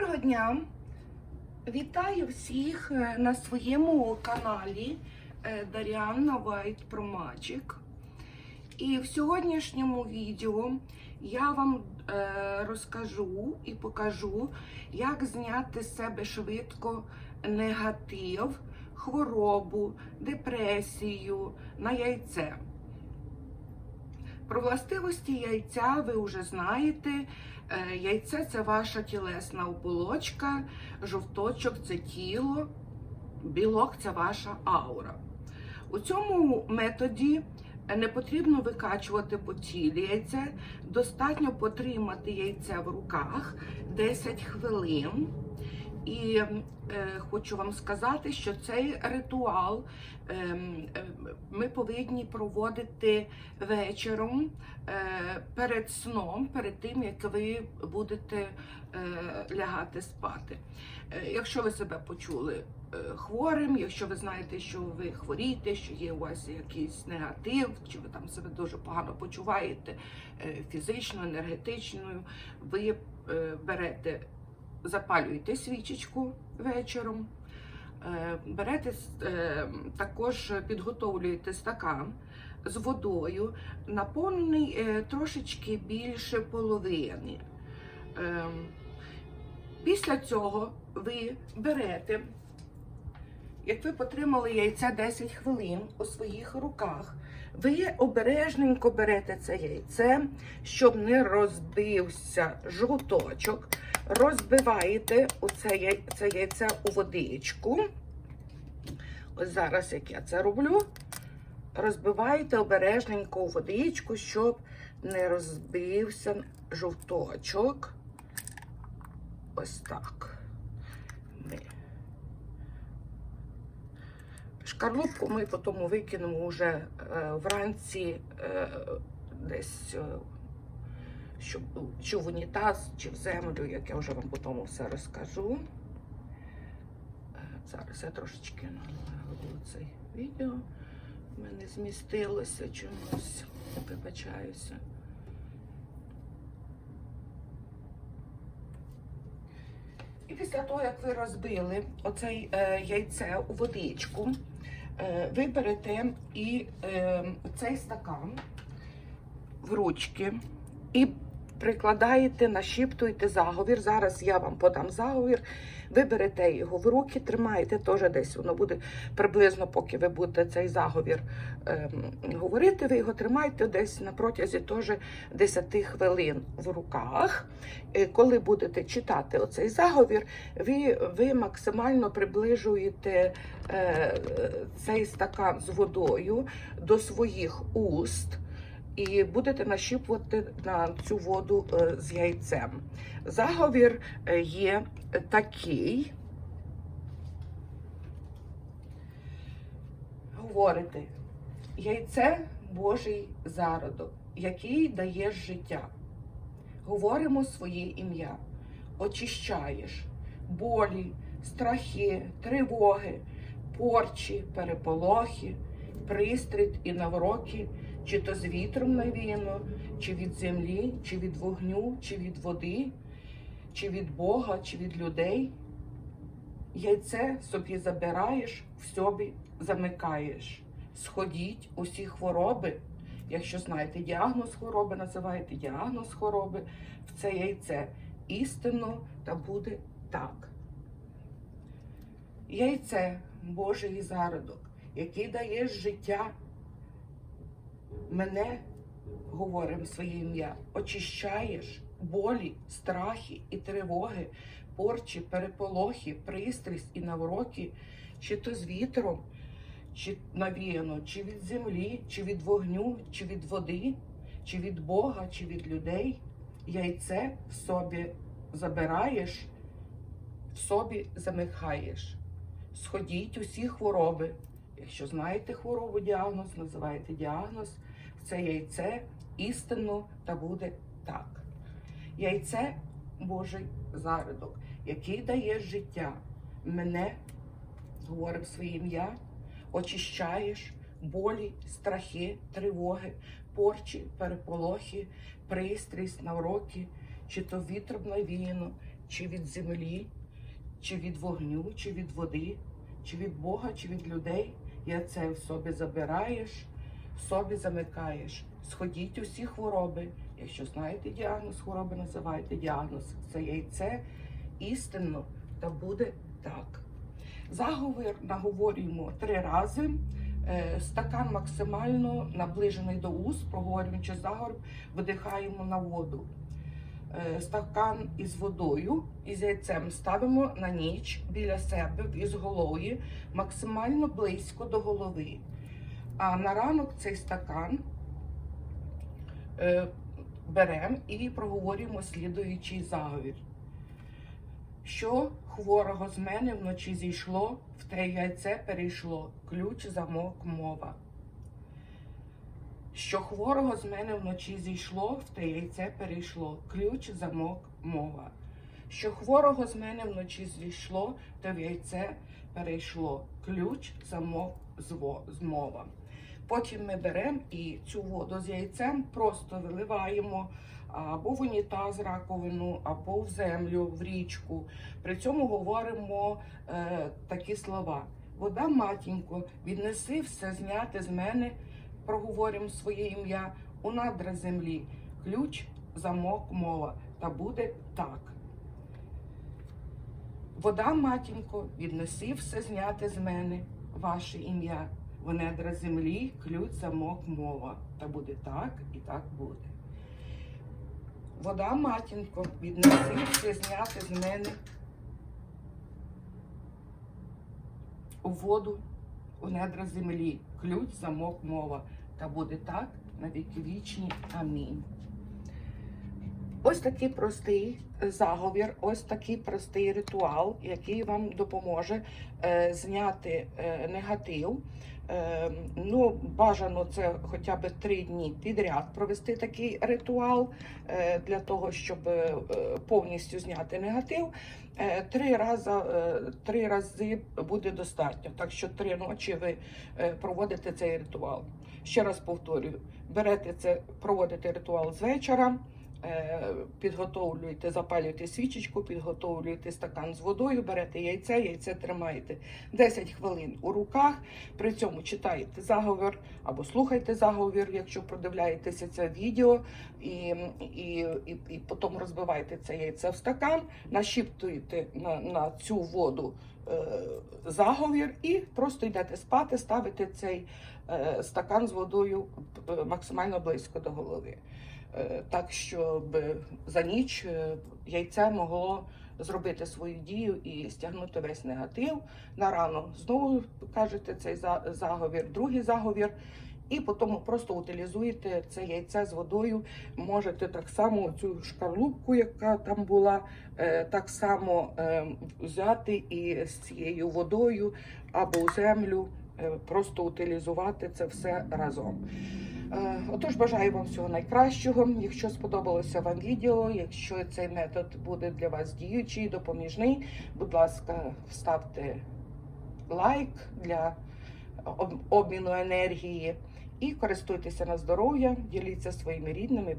Доброго дня! Вітаю всіх е, на своєму каналі Даріанна Вайт про Magic. І в сьогоднішньому відео я вам е, розкажу і покажу, як зняти з себе швидко негатив, хворобу, депресію на яйце. Про властивості яйця ви вже знаєте. Е, Яйце це ваша тілесна оболочка, жовточок це тіло, білок це ваша аура. У цьому методі не потрібно викачувати по тілі яйце, достатньо потримати яйце в руках 10 хвилин. І е, хочу вам сказати, що цей ритуал е, е, ми повинні проводити вечором е, перед сном, перед тим як ви будете е, лягати спати. Е, якщо ви себе почули е, хворим, якщо ви знаєте, що ви хворієте, що є у вас якийсь негатив, чи ви там себе дуже погано почуваєте е, фізично, енергетично, ви е, берете запалюєте свічечку вечором, е, берете е, також підготовлюєте стакан з водою, наповнений е, трошечки більше половини. Після цього ви берете, як ви потримали яйця 10 хвилин у своїх руках, ви обережненько берете це яйце, щоб не розбився жовточок розбиваєте оце це яйце у водичку. Ось зараз, як я це роблю, розбиваєте обережненько у водичку, щоб не розбився жовточок. Ось так. Ми. Шкарлупку ми потім викинемо вже е, вранці е, десь. е, чи в унітаз, чи в землю, як я вже вам потім все розкажу. Зараз я трошечки налагодила цей відео. У мене змістилося чомусь, вибачаюся. І після того, як ви розбили оцей е, яйце у водичку, ви берете і е, цей стакан в ручки і прикладаєте, нашіптуєте заговір. Зараз я вам подам заговір. Ви берете його в руки, тримаєте теж десь. Воно буде приблизно, поки ви будете цей заговір ем, говорити. Ви його тримаєте десь на протязі теж 10 хвилин в руках. Е, Коли будете читати оцей заговір, ви, ви максимально приближуєте е, цей стакан з водою до своїх уст і будете нащіпувати на цю воду е, з яйцем. Заговір е, є такий. Говорите, яйце Божий зародок, який дає життя. Говоримо своє ім'я, очищаєш болі, страхи, тривоги, порчі, переполохи, пристріт і навроки, чи то з вітром навіяно, чи від землі, чи від вогню, чи від води, чи від Бога, чи від людей. Яйце собі забираєш, в собі замикаєш. Сходіть усі хвороби. Якщо знаєте діагноз хвороби, називаєте діагноз хвороби в це яйце. Істинно та буде так. Яйце Божий зародок, який дає життя мене, говоримо своє ім'я, очищаєш болі, страхи і тривоги, порчі, переполохи, пристрість і навроки, чи то з вітром, чи навіяно, чи від землі, чи від вогню, чи від води, чи від Бога, чи від людей. Яйце в собі забираєш, в собі замикаєш. Сходіть усі хвороби. Якщо знаєте хворобу, діагноз, називаєте діагноз, це яйце істинно та буде так. Яйце Божий зародок, який дає життя. Мене, говорив своє ім'я, очищаєш болі, страхи, тривоги, порчі, переполохи, пристрість, навроки, чи то вітром навіяно, чи від землі, чи від вогню, чи від води, чи від Бога, чи від людей. Яйце в собі забираєш, собі замикаєш. Сходіть усі хвороби. Якщо знаєте діагноз хвороби, називайте діагноз. Це яйце істинно та буде так. Заговір наговорюємо три рази. Е, Стакан максимально наближений до уст, проговорюючи заговір, видихаємо на воду. Е, Стакан із водою із яйцем ставимо на ніч біля себе із голови, максимально близько до голови. А на ранок цей стакан е, беремо і проговорюємо слідуючий заговір. Що хворого з мене вночі зійшло, в те яйце перейшло, ключ, замок, мова. Що хворого з мене вночі зійшло, в те яйце перейшло, ключ, замок, мова. Що хворого з мене вночі зійшло, те в яйце перейшло, ключ, замок, змова. Потім ми беремо і цю воду з яйцем просто виливаємо або в унітаз раковину, або в землю, в річку. При цьому говоримо е, такі слова: вода, матінько, віднеси все зняти з мене, проговоримо своє ім'я у надра землі, ключ, замок, мова. Та буде так. Вода, матінко, віднеси все зняти з мене, ваше ім'я, в недра землі, ключ, замок, мова. Та буде так і так буде. Вода, матінко, віднеси все зняти з мене у воду, у недра землі, ключ, замок, мова. Та буде так навіки вічні. Амінь. Ось такий простий заговір, ось такий простий ритуал, який вам допоможе е, зняти е, негатив. Е, ну, бажано це хоча б три дні підряд провести такий ритуал е, для того, щоб е, повністю зняти негатив. Е, три рази, е, три рази буде достатньо. Так що три ночі ви е, проводите цей ритуал. Ще раз повторюю: берете це, проводите ритуал з вечора. Е, Підготовлюєте, запалюєте свічечку, підготовлюєте стакан з водою, берете яйце, яйце тримаєте 10 хвилин у руках. При цьому читаєте заговір або слухайте заговір, якщо продивляєтеся це відео, і, і, і, і потім розбиваєте це яйце в стакан, нашіптуєте на, на цю воду е, заговір і просто йдете спати, ставите цей е, стакан з водою максимально близько до голови. Е, так, щоб за ніч е, яйце могло зробити свою дію і стягнути весь негатив. На рано знову кажете цей за- заговір, другий заговір, і потім просто утилізуєте це яйце з водою. Можете так само цю шкарлупку, яка там була, е, так само взяти і з цією водою або землю. Просто утилізувати це все разом. Е, Отож, бажаю вам всього найкращого. Якщо сподобалося вам відео, якщо цей метод буде для вас діючий, допоміжний, будь ласка, ставте лайк для обміну енергії і користуйтеся на здоров'я, діліться своїми рідними,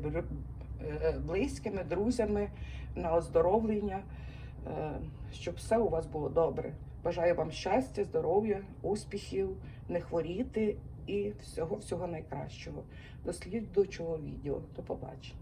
е, близькими, друзями на оздоровлення, е, щоб все у вас було добре. Бажаю вам щастя, здоров'я, успіхів, не хворіти і всього всього найкращого. До слідчого відео. До побачення.